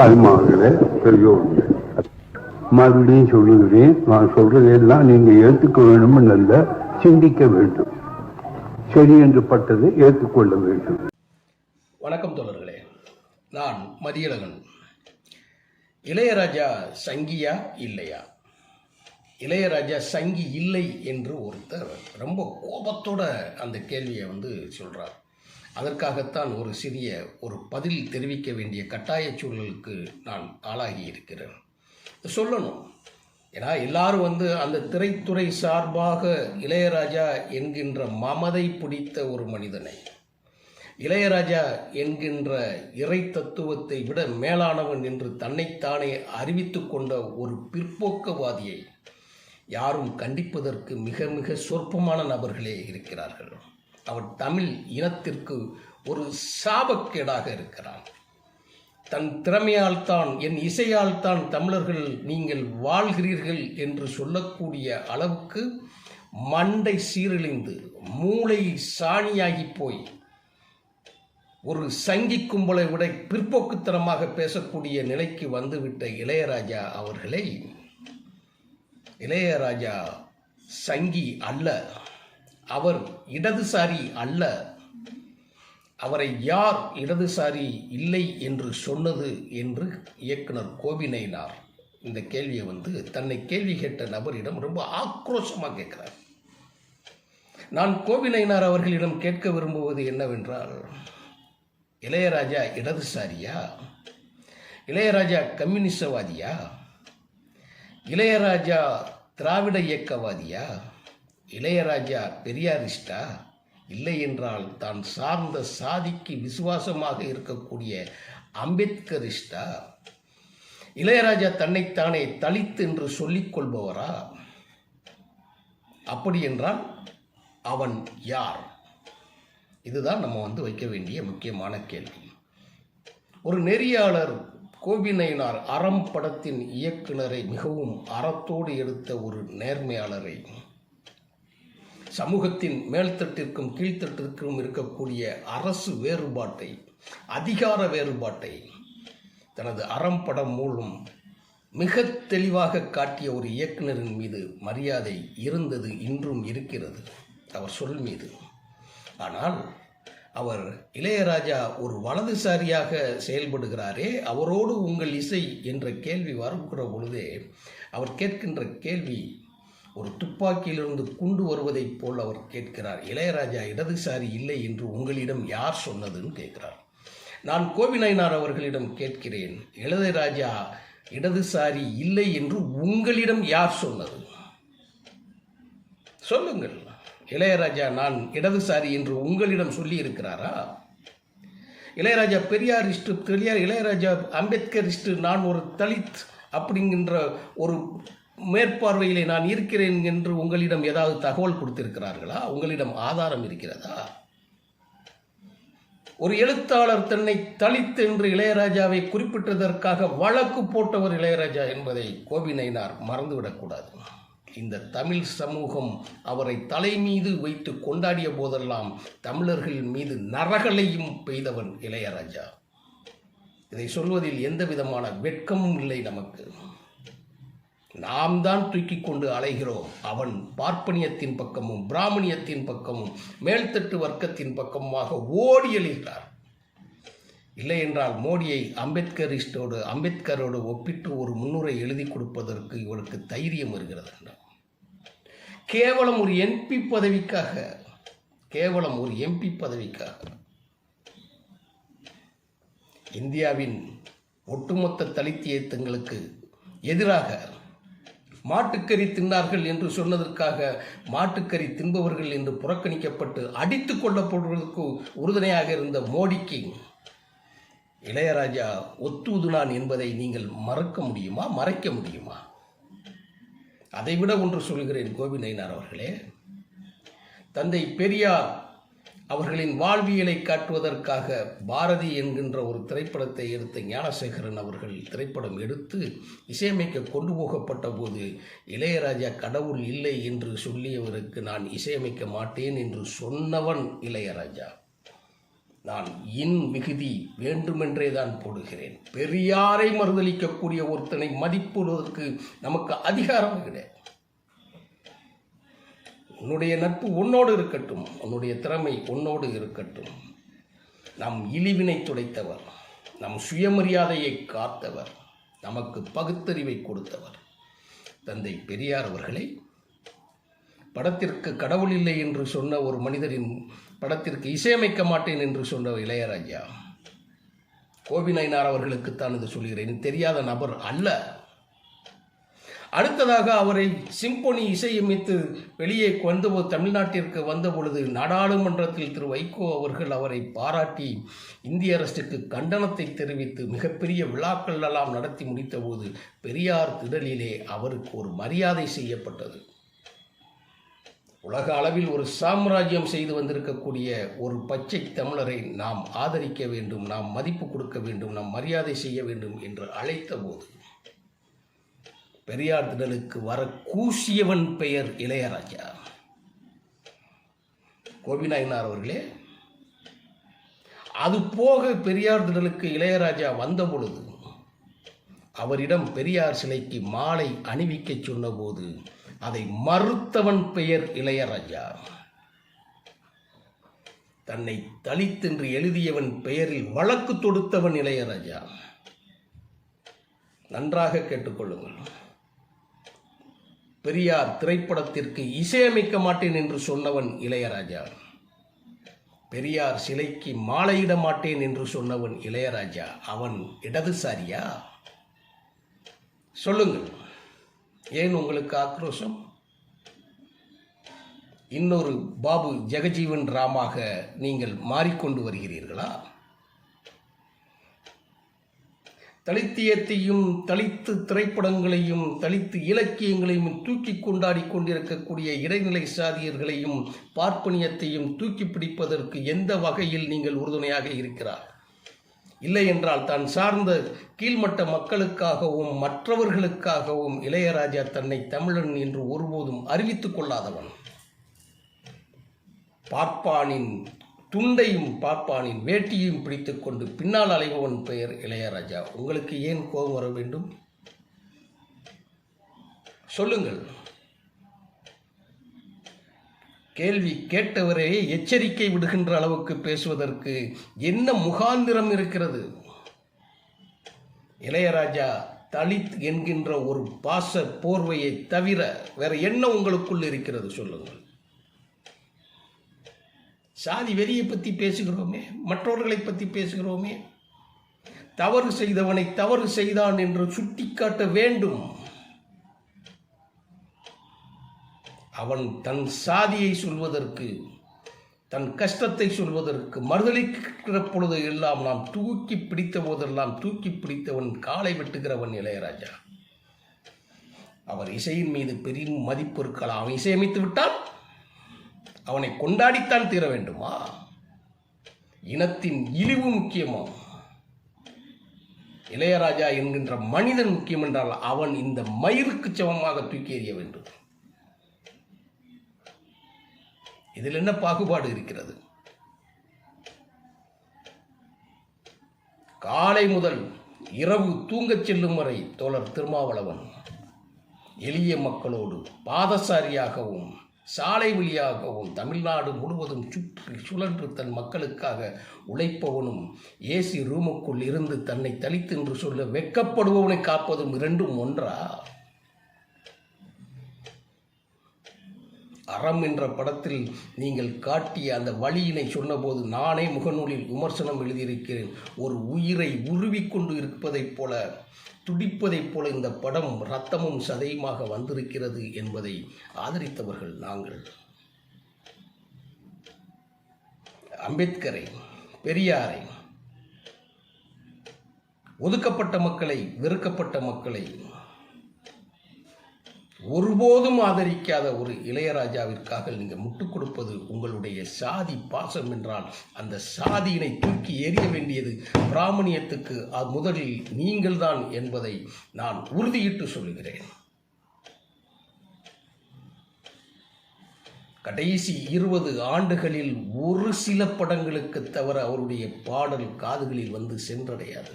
தாய்மார்களே பெரியோர்களே. மறுபடியும் சொல்லுகிறேன் நான் சொல்றதெல்லாம் நீங்க ஏற்றுக்க வேண்டும் அல்ல சிந்திக்க வேண்டும். சரி என்று பட்டது ஏற்றுக்கொள்ள வேண்டும். வணக்கம் தோழர்களே. நான் மதியழகன். இளையராஜா சங்கியா இல்லையா? இளையராஜா சங்கி இல்லை என்று ஒருத்தர் ரொம்ப கோபத்தோட அந்த கேள்வியை வந்து சொல்கிறார் அதற்காகத்தான் ஒரு சிறிய ஒரு பதில் தெரிவிக்க வேண்டிய கட்டாய சூழலுக்கு நான் ஆளாகி இருக்கிறேன். சொல்லணும். ஏன்னா எல்லாரும் வந்து அந்த திரைத்துறை சார்பாக இளையராஜா என்கின்ற மமதை பிடித்த ஒரு மனிதனை இளையராஜா என்கின்ற இறை தத்துவத்தை விட மேலானவன் என்று தன்னைத்தானே அறிவித்து கொண்ட ஒரு பிற்போக்கவாதியை யாரும் கண்டிப்பதற்கு மிக மிக சொற்பமான நபர்களே இருக்கிறார்கள். அவன் தமிழ் இனத்திற்கு ஒரு சாபக்கேடாக இருக்கிறான். தன் திறமையால் தான் என் இசையால் தான் தமிழர்கள் நீங்கள் வாழ்கிறீர்கள் என்று சொல்லக்கூடிய அளவுக்கு மண்டை சீரழிந்து மூளை சாணியாகி போய் ஒரு சங்கி கும்பலை விட பிற்போக்குத்தனமாக பேசக்கூடிய நிலைக்கு வந்துவிட்ட இளையராஜா அவர்களை இளையராஜா சங்கி அல்ல. அவர் இடதுசாரி அல்ல. அவரை யார் இடதுசாரி இல்லை என்று சொன்னது என்று இயக்குனர் கோபிநயினார். இந்த கேள்வியை வந்து தன்னை கேள்வி கேட்ட நபரிடம் ரொம்ப ஆக்ரோஷமாக கேட்கிறார். நான் கோபிநயினார் அவர்களிடம் கேட்க விரும்புவது என்னவென்றால் இளையராஜா இடதுசாரியா? இளையராஜா கம்யூனிசவாதியா? இளையராஜா திராவிட இயக்கவாதியா? இளையராஜா பெரியாரிஸ்டா இல்லை என்றால் தான் சார்ந்த சாதிக்கு விசுவாசமாக இருக்கக்கூடிய அம்பேத்கரிஸ்டா இளையராஜா தன்னைத்தானே தலித்து என்று சொல்லிக் கொள்பவரா? அப்படி என்றால் அவன் யார்? இதுதான் நம்ம வந்து வைக்க வேண்டிய முக்கியமான கேள்வி. ஒரு நெறியாளர் கோபிநயினார் அறம் படத்தின் இயக்குனரை மிகவும் அறத்தோடு எடுத்த ஒரு நேர்மையாளரை சமூகத்தின் மேல்தட்டிற்கும் கீழ்த்தட்டிற்கும் இருக்கக்கூடிய அரசு வேறுபாட்டை அதிகார வேறுபாட்டை தனது அறம் படம் மூலம் மிக தெளிவாக காட்டிய ஒரு இயக்குனரின் மீது மரியாதை இருந்தது இன்றும் இருக்கிறது அவர் சொல் மீது. ஆனால் அவர் இளையராஜா ஒரு வலதுசாரியாக செயல்படுகிறாரே அவரோடு உங்கள் இசை என்ற கேள்வி வருகிற பொழுதே அவர் கேட்கின்ற கேள்வி ஒரு துப்பாக்கியிலிருந்து குண்டு வருவதைப் போல் அவர் கேட்கிறார் இளையராஜா இடதுசாரி இல்லை என்று உங்களிடம் யார் சொன்னதுன்னு கேட்கிறார். நான் கோவிநயனார் அவர்களிடம் கேட்கிறேன் இளையராஜா இடதுசாரி இல்லை என்று உங்களிடம் யார் சொன்னது? சொல்லுங்கள். இளையராஜா நான் இடதுசாரி என்று உங்களிடம் சொல்லி இருக்கிறாரா இளையராஜா பெரியாரிஸ்ட் பெரியார் இளையராஜா அம்பேத்கரிஸ்ட் நான் ஒரு தலித் அப்படிங்கின்ற ஒரு மேற்பார்வையிலே நான் இருக்கிறேன் என்று உங்களிடம் ஏதாவது தகவல் கொடுத்திருக்கிறார்களா? உங்களிடம் ஆதாரம் இருக்கிறதா? ஒரு எழுத்தாளர் தன்னை தலித் என்று இளையராஜாவை குறிப்பிட்டதற்காக வழக்கு போட்டவர் இளையராஜா என்பதை கோபிநயினார் மறந்துவிடக்கூடாது. இந்த தமிழ் சமூகம் அவரை தலை மீது வைத்து கொண்டாடிய போதெல்லாம் தமிழர்கள் மீது நரகலையும் பெய்தவன் இளையராஜா. இதை சொல்வதில் எந்த விதமான வெட்கமும் இல்லை நமக்கு. நாம் தான் தூக்கி கொண்டு அலைகிறோம். அவன் பார்ப்பனியத்தின் பக்கமும் பிராமணியத்தின் பக்கமும் மேல்தட்டு வர்க்கத்தின் பக்கமாக ஓடி எழுகிறார். இல்லை என்றால் மோடியை அம்பேத்கரிஸ்டோடு அம்பேத்கரோடு ஒப்பிட்டு ஒரு முன்னுரை எழுதி கொடுப்பதற்கு இவருக்கு தைரியம் வருகிறது கேவலம் ஒரு எம்பி பதவிக்காக கேவலம் ஒரு எம்பி பதவிக்காக. இந்தியாவின் ஒட்டுமொத்த தலித்தியத்தங்களுக்கு எதிராக மாட்டுக்கறி தின்னார்கள் என்று சொன்னதற்காக மாட்டுக்கறி தின்பவர்கள் என்று புறக்கணிக்கப்பட்டு அடித்து கொள்ளப்படுவதற்கு உறுதுணையாக இருந்த மோடிக்கு இளையராஜா ஒத்துதுனான் என்பதை நீங்கள் மறக்க முடியுமா மறைக்க முடியுமா? அதைவிட ஒன்று சொல்கிறேன் கோவிநயினார் அவர்களே. தந்தை பெரியார் அவர்களின் வாழ்வியலை காட்டுவதற்காக பாரதி என்கின்ற ஒரு திரைப்படத்தை எடுத்த ஞானசேகரன் அவர்கள் திரைப்படம் எடுத்து இசையமைக்க கொண்டு போகப்பட்ட போது இளையராஜா கடவுள் இல்லை என்று சொல்லியவருக்கு நான் இசையமைக்க மாட்டேன் என்று சொன்னவன் இளையராஜா. நான் இன் மிகுதி வேண்டுமென்றே தான் போடுகிறேன். பெரியாரை மறுதளிக்கக்கூடிய ஒருத்தனை மதிப்பிடுவதற்கு நமக்கு அதிகாரம் கிடையாது. உன்னுடைய நட்பு உன்னோடு இருக்கட்டும். உன்னுடைய திறமை உன்னோடு இருக்கட்டும். நம் இழிவினை துடைத்தவர். நம் சுயமரியாதையை காத்தவர். நமக்கு பகுத்தறிவை கொடுத்தவர். தந்தை பெரியார் அவர்களை படத்திற்கு கடவுள் இல்லை என்று சொன்ன ஒரு மனிதரின் படத்திற்கு இசையமைக்க மாட்டேன் என்று சொன்ன இளையராஜா. கோபி நயினார் அவர்களுக்குத்தான் இது சொல்கிறேன். தெரியாத நபர் அல்ல. அடுத்ததாக அவரை சிம்பொனி இசையமைத்து வெளியே வந்து தமிழ்நாட்டிற்கு வந்த பொழுது நாடாளுமன்றத்தில் திரு வைகோ அவர்கள் அவரை பாராட்டி இந்திய அரசுக்கு கண்டனத்தை தெரிவித்து மிகப்பெரிய விழாக்கள் எல்லாம் நடத்தி முடித்தபோது பெரியார் திடலிலே அவருக்கு ஒரு மரியாதை செய்யப்பட்டது. உலக அளவில் ஒரு சாம்ராஜ்யம் செய்து வந்திருக்கக்கூடிய ஒரு பச்சை தமிழரை நாம் ஆதரிக்க வேண்டும் நாம் மதிப்பு கொடுக்க வேண்டும் நாம் மரியாதை செய்ய வேண்டும் என்று அழைத்த போது பெரியார் திடலுக்கு வர கூசியவன் பெயர் இளையராஜா. கோபிநாயனார் அவர்களே அது போக பெரியார் திடலுக்கு இளையராஜா வந்த பொழுது அவரிடம் பெரியார் சிலைக்கு மாலை அணிவிக்கச் சொன்னபோது அதை மறுத்தவன் பெயர் இளையராஜா. தன்னை தலித்தென்று எழுதியவன் பெயரில் வழக்கு தொடுத்தவன் இளையராஜா. நன்றாக கேட்டுக்கொள்ளுங்கள். பெரியார் திரைப்படத்திற்கு இசையமைக்க மாட்டேன் என்று சொன்னவன் இளையராஜா. பெரியார் சிலைக்கு மாலையிட மாட்டேன் என்று சொன்னவன் இளையராஜா. அவன் இடதுசாரியா? சொல்லுங்கள். ஏன் உங்களுக்கு ஆக்ரோஷம்? இன்னொரு பாபு ஜெகஜீவன் ராமாக நீங்கள் மாறிக்கொண்டு வருகிறீர்களா? தலித்தியத்தையும் தலித்து திரைப்படங்களையும் தலித்து இலக்கியங்களையும் தூக்கி கொண்டாடி கொண்டிருக்கக்கூடிய இடைநிலை சாதியர்களையும் பார்ப்பனியத்தையும் தூக்கி பிடிப்பதற்கு எந்த வகையில் நீங்கள் உறுதுணையாக இருக்கிறார்? இல்லை என்றால் தான் சார்ந்த கீழ்மட்ட மக்களுக்காகவும் மற்றவர்களுக்காகவும் இளையராஜா தன்னை தமிழன் என்று ஒருபோதும் அறிவித்துக் கொள்ளாதவன். பார்ப்பானின் துண்டையும் பார்ப்பானின் வேட்டியையும் பிடித்துக்கொண்டு பின்னால் அலைபவன் பெயர் இளையராஜா. உங்களுக்கு ஏன் கோபம் வர வேண்டும்? சொல்லுங்கள். கேள்வி கேட்டவரே எச்சரிக்கை விடுகின்ற அளவுக்கு பேசுவதற்கு என்ன முகாந்திரம் இருக்கிறது? இளையராஜா தலித் என்கின்ற ஒரு பாச போர்வையை தவிர வேற என்ன உங்களுக்குள் இருக்கிறது? சொல்லுங்கள். சாதி வெறியை பற்றி பேசுகிறோமே மற்றவர்களை பற்றி பேசுகிறோமே. தவறு செய்தவனை தவறு செய்தான் என்று சுட்டிக்காட்ட வேண்டும். அவன் தன் சாதியை சொல்வதற்கு தன் கஷ்டத்தை சொல்வதற்கு மறுதளிக்கிற பொழுது எல்லாம் நாம் தூக்கி பிடித்த போதெல்லாம் தூக்கி பிடித்தவன் காலை வெட்டுகிறவன் இளையராஜா. அவர் இசையின் மீது பெரிய மதிப்பு இருக்கலாம். அவன் இசையமைத்து விட்டால் அவனை கொண்டாடித்தான் தீர வேண்டுமா? இனத்தின் இழிவு முக்கியமா? இளையராஜா என்கின்ற மனிதன் முக்கியம் என்றால் அவன் இந்த மயிருக்கு சமமாக தூக்கி எறிய வேண்டும். இதில் என்ன பாகுபாடு இருக்கிறது? காலை முதல் இரவு தூங்கச் செல்லும் வரை தோழர் திருமாவளவன் எளிய மக்களோடு பாதசாரியாகவும் சாலை வழியாகவும் தமிழ்நாடு முழுவதும் சுற்றி சுழன்று தன் மக்களுக்காக உழைப்பவனும் ஏசி ரூமுக்குள் இருந்து தன்னை தலித்து என்று சொல்ல வெட்கப்படுபவனை காப்பதும் இரண்டும் ஒன்றா? அறம் என்ற படத்தில் நீங்கள் காட்டிய அந்த வழியினை சொன்னபோது நானே முகநூலில் விமர்சனம் எழுதியிருக்கிறேன். ஒரு உயிரை உருவிக்கொண்டு இருப்பதைப் போல துடிப்பதைப் போல இந்த படம் ரத்தமும் சதையுமாக வந்திருக்கிறது என்பதை ஆதரித்தவர்கள் நாங்கள். அம்பேத்கரை பெரியாரை ஒதுக்கப்பட்ட மக்களை வெறுக்கப்பட்ட மக்களை ஒருபோதும் ஆதரிக்காத ஒரு இளையராஜாவிற்காக நீங்கள் முட்டுக் கொடுப்பது உங்களுடைய சாதி பாசம் என்றால் அந்த சாதியினை தூக்கி எறிய வேண்டியது பிராமணியத்துக்கு முதலில் நீங்கள்தான் என்பதை நான் உறுதியிட்டு சொல்கிறேன் கடைசி இருபது ஆண்டுகளில் ஒரு சில படங்களுக்கு தவிர அவருடைய பாடல் காதுகளில் வந்து சென்றடையாது.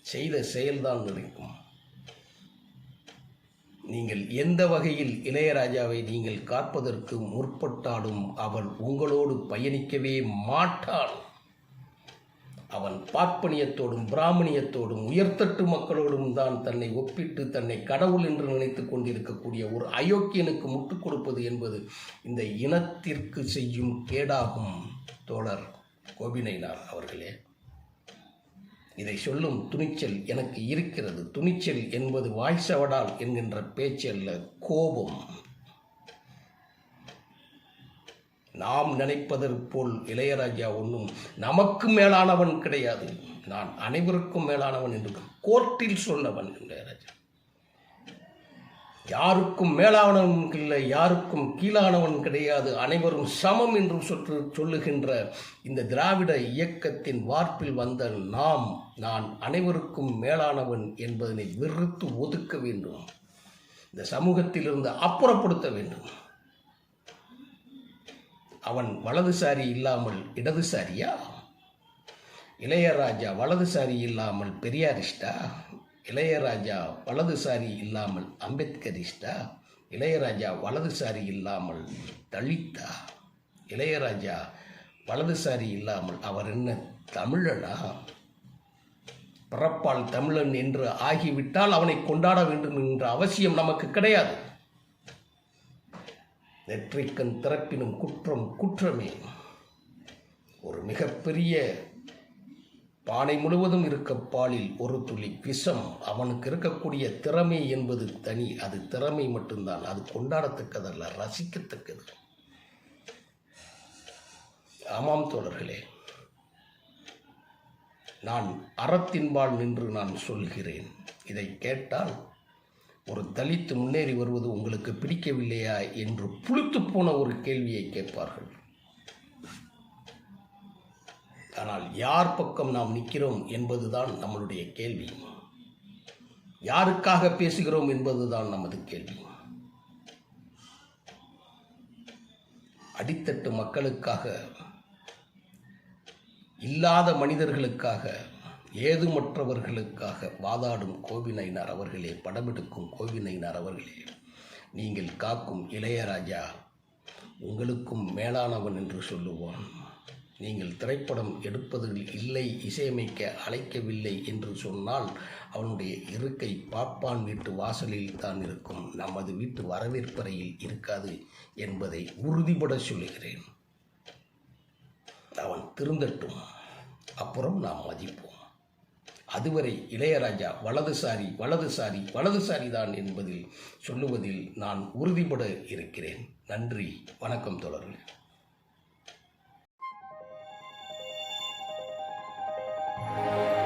செய்த செயல்தான் நினைக்கும் நீங்கள் எந்த வகையில் இளையராஜாவை நீங்கள் காப்பதற்கு முற்பட்டாலும் அவள் உங்களோடு பயணிக்கவே மாட்டாள். அவன் பார்ப்பனியத்தோடும் பிராமணியத்தோடும் உயர்தட்டு மக்களோடும் தான் தன்னை ஒப்பிட்டு தன்னை கடவுள் என்று நினைத்துக் கொண்டிருக்கக்கூடிய ஒரு அயோக்கியனுக்கு முட்டுக் கொடுப்பது என்பது இந்த இனத்திற்கு செய்யும் கேடாகும். தோழர் கோபினைனார் அவர்களே. இதை சொல்லும் துணிச்சல் எனக்கு இருக்கிறது. துணிச்சல் என்பது வாய்ஸவடால் என்கின்ற பேச்சு அல்ல கோபம். நாம் நினைப்பதற்கு போல் இளையராஜா ஒன்றும் நமக்கு மேலானவன் கிடையாது. நான் அனைவருக்கும் மேலானவன் என்று கோர்ட்டில் சொன்னவன் இளையராஜா. யாருக்கும் மேலானவன் இல்லை யாருக்கும் கீழானவன் கிடையாது. அனைவரும் சமம் என்று சொற்று சொல்லுகின்ற இந்த திராவிட இயக்கத்தின் வார்ப்பில் வந்த நாம் நான் அனைவருக்கும் மேலானவன் என்பதனை வெறுத்து ஒதுக்க வேண்டும். இந்த சமூகத்திலிருந்து அப்புறப்படுத்த வேண்டும். அவன் வலதுசாரி இல்லாமல் இடதுசாரியா? இளையராஜா வலதுசாரி இல்லாமல் பெரியாரிஸ்டா? இளையராஜா வலதுசாரி இல்லாமல் அம்பேத்கரிஸ்டா இளையராஜா வலதுசாரி இல்லாமல் தலித்தா? இளையராஜா வலதுசாரி இல்லாமல் அவர் என்ன தமிழனா? பிறப்பால் தமிழன் என்று ஆகிவிட்டால் அவனை கொண்டாட வேண்டும் என்ற அவசியம் நமக்கு கிடையாது. நெற்றிக்கண் திறப்பினும் குற்றம் குற்றமே. ஒரு மிகப்பெரிய பானை முழுவதும் இருக்க பாலில் ஒரு துளி விஷம் அவனுக்கு இருக்கக்கூடிய திறமை என்பது தனி. அது திறமை மட்டும்தான். அது கொண்டாடத்தக்கதல்ல ரசிக்கத்தக்கது. ஆமாம் தோழர்களே. நான் அறத்தின்பால் நின்று நான் சொல்கிறேன். இதை கேட்டால் ஒரு தலித்து முன்னேறி வருவது உங்களுக்கு பிடிக்கவில்லையா என்று புளித்து போன ஒரு கேள்வியை கேட்பார்கள். ஆனால் யார் பக்கம் நாம் நிற்கிறோம் என்பதுதான் நம்மளுடைய கேள்வி. யாருக்காக பேசுகிறோம் என்பதுதான் நமது கேள்வி. அடித்தட்டு மக்களுக்காக இல்லாத மனிதர்களுக்காக ஏதுமற்றவர்களுக்காக வாதாடும் கோவினைனார் அவர்களே படமெடுக்கும் கோவினைனார் அவர்களே நீங்கள் காக்கும் இளையராஜா உங்களுக்கும் மேலானவன் என்று சொல்லுவான் நீங்கள் திரைப்படம் எடுப்பதில் இல்லை இசையமைக்க அழைக்கவில்லை என்று சொன்னால் அவனுடைய இருக்கை பாப்பான் வீட்டு வாசலில் தான் இருக்கும். நமது வீட்டு வரவேற்பறையில் இருக்காது என்பதை உறுதிபட சொல்லுகிறேன். அவன் திருந்தட்டும். அப்புறம் நாம் மதிப்போம். அதுவரை இளையராஜா வலதுசாரி வலதுசாரி வலதுசாரி தான் என்பதில் சொல்லுவதில் நான் உறுதிபட இருக்கிறேன். நன்றி. வணக்கம் தொடர்கள் Bye.